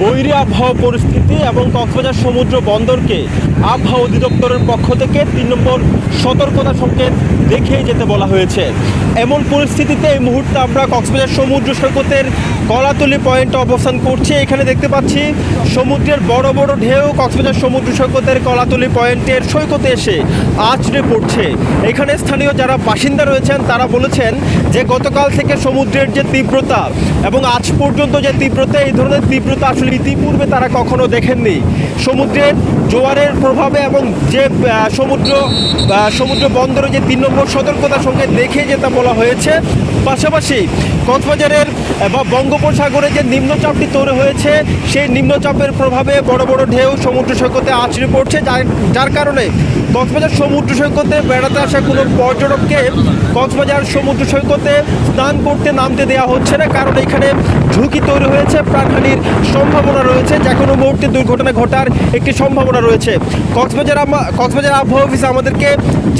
বৈরী আবহাওয়া পরিস্থিতি এবং কক্সবাজার সমুদ্র বন্দরকে আবহাওয়া অধিদপ্তরের পক্ষ থেকে তিন নম্বর সতর্কতা সংকেত দেখিয়ে যেতে বলা হয়েছে। এমন পরিস্থিতিতে এই মুহূর্তে আমরা কক্সবাজার সমুদ্র সৈকতের কলাতলি পয়েন্টে অবস্থান করছে। এখানে দেখতে পাচ্ছি সমুদ্রের বড় বড় ঢেউ, কক্সবাজার সমুদ্র সৈকতের কলাতলি পয়েন্টের সৈকতে এসে আছড়ে পড়ছে। এখানে স্থানীয় যারা বাসিন্দা রয়েছেন, তারা বলেছেন যে গতকাল থেকে সমুদ্রের যে তীব্রতা এবং আজ পর্যন্ত যে তীব্রতা, এই ধরনের তীব্রতা আসলে ইতিপূর্বে তারা কখনো দেখেননি। সমুদ্রের জোয়ারের প্রভাবে এবং যে সমুদ্র সমুদ্র বন্দরে যে তিন নম্বর সতর্কতা সঙ্গে দেখে যেটা বলা হয়েছে, পাশাপাশি কক্সবাজারের বা বঙ্গোপসাগরে যে নিম্নচাপটি তৈরি হয়েছে, সেই নিম্নচাপের প্রভাবে বড় বড় ঢেউ সমুদ্র সৈকতে আছড়ে পড়ছে। যার কারণে কক্সবাজার সমুদ্র সৈকতে বেড়াতে আসা কোনো পর্যটককে কক্সবাজার সমুদ্র সৈকতে স্নান করতে নামতে দেওয়া হচ্ছে না, কারণ এখানে ঝুঁকি তৈরি হয়েছে, প্রাণহানির সম্ভাবনা রয়েছে, যে কোনো মুহূর্তে দুর্ঘটনা ঘটার একটি সম্ভাবনা রয়েছে। কক্সবাজার কক্সবাজার আবহাওয়া অফিস আমাদেরকে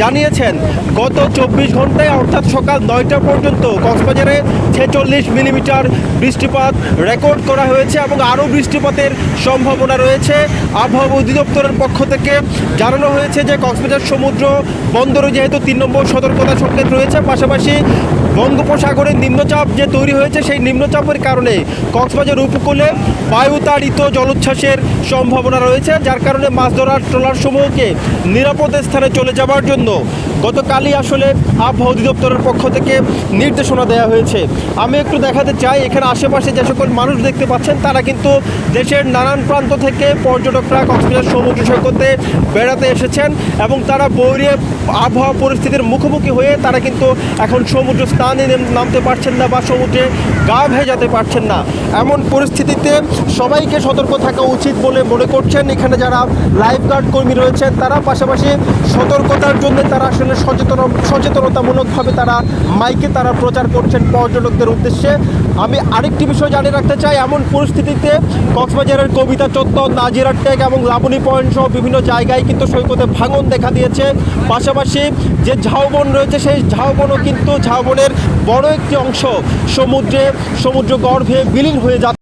জানিয়েছেন, গত চব্বিশ ঘন্টায় অর্থাৎ সকাল নয়টা পর্যন্ত কক্সবাজারে ছেচল্লিশ মিলিমিটার বৃষ্টিপাত রেকর্ড করা হয়েছে এবং আরও বৃষ্টিপাতের সম্ভাবনা রয়েছে। আবহাওয়া অধিদপ্তরের পক্ষ থেকে জানানো হয়েছে যে কক্সবাজার সমুদ্র বন্দরে যেহেতু তিন নম্বর সতর্কতা সংকেত রয়েছে, পাশাপাশি বঙ্গোপসাগরে নিম্নচাপ যে তৈরি হয়েছে সেই নিম্নচাপের কারণে কক্সবাজার উপকূলে বায়ুতাড়িত জলোচ্ছ্বাসের সম্ভাবনা রয়েছে, যার কারণে মাছ ধরার ট্রলার সমূহকে নিরাপদ স্থানে চলে যাওয়ার জন্য গতকালই আসলে আবহাওয়া অধিদপ্তরের পক্ষ থেকে নির্দেশনা দেওয়া হয়েছে। আমি একটু দেখাতে চাই, এখানে আশেপাশে যে সকল মানুষ দেখতে পাচ্ছেন, তারা কিন্তু দেশের নানান প্রান্ত থেকে পর্যটকরা কক্সবাজার সমুদ্র সৈকতে বেড়াতে এসেছেন এবং তারা বৈরী আবহাওয়া পরিস্থিতির মুখোমুখি হয়ে তারা কিন্তু এখন সমুদ্র স্থানে নামতে পারছেন না বা সমুদ্রে গা ভেজাতে পারছেন না। এমন পরিস্থিতিতে সবাইকে সতর্ক থাকা উচিত বলে মনে করছেন। এখানে যারা লাইফ গার্ড কর্মী রয়েছেন, তারা পাশাপাশি সতর্কতার জন্য তারা আসলে সচেতন সচেতনতামূলকভাবে তারা মাইকে তারা প্রচার করছেন পর্যটকদের উদ্দেশ্যে। আমি আরেকটি বিষয় জানিয়ে রাখতে চাই, এমন পরিস্থিতিতে কক্সবাজারের কবিতা চত্বর নাজিরার টেক এবং লাবণী পয়েন্ট সহ বিভিন্ন জায়গায় কিন্তু সৈকতে ভাঙন দেখা দিয়েছে। পাশাপাশি যে ঝাউবন রয়েছে, সেই ঝাউবনও কিন্তু ঝাউবনের বড় একটি অংশ। সমুদ্রে সমুদ্র গর্ভে বিলীন হয়ে যাচ্ছে।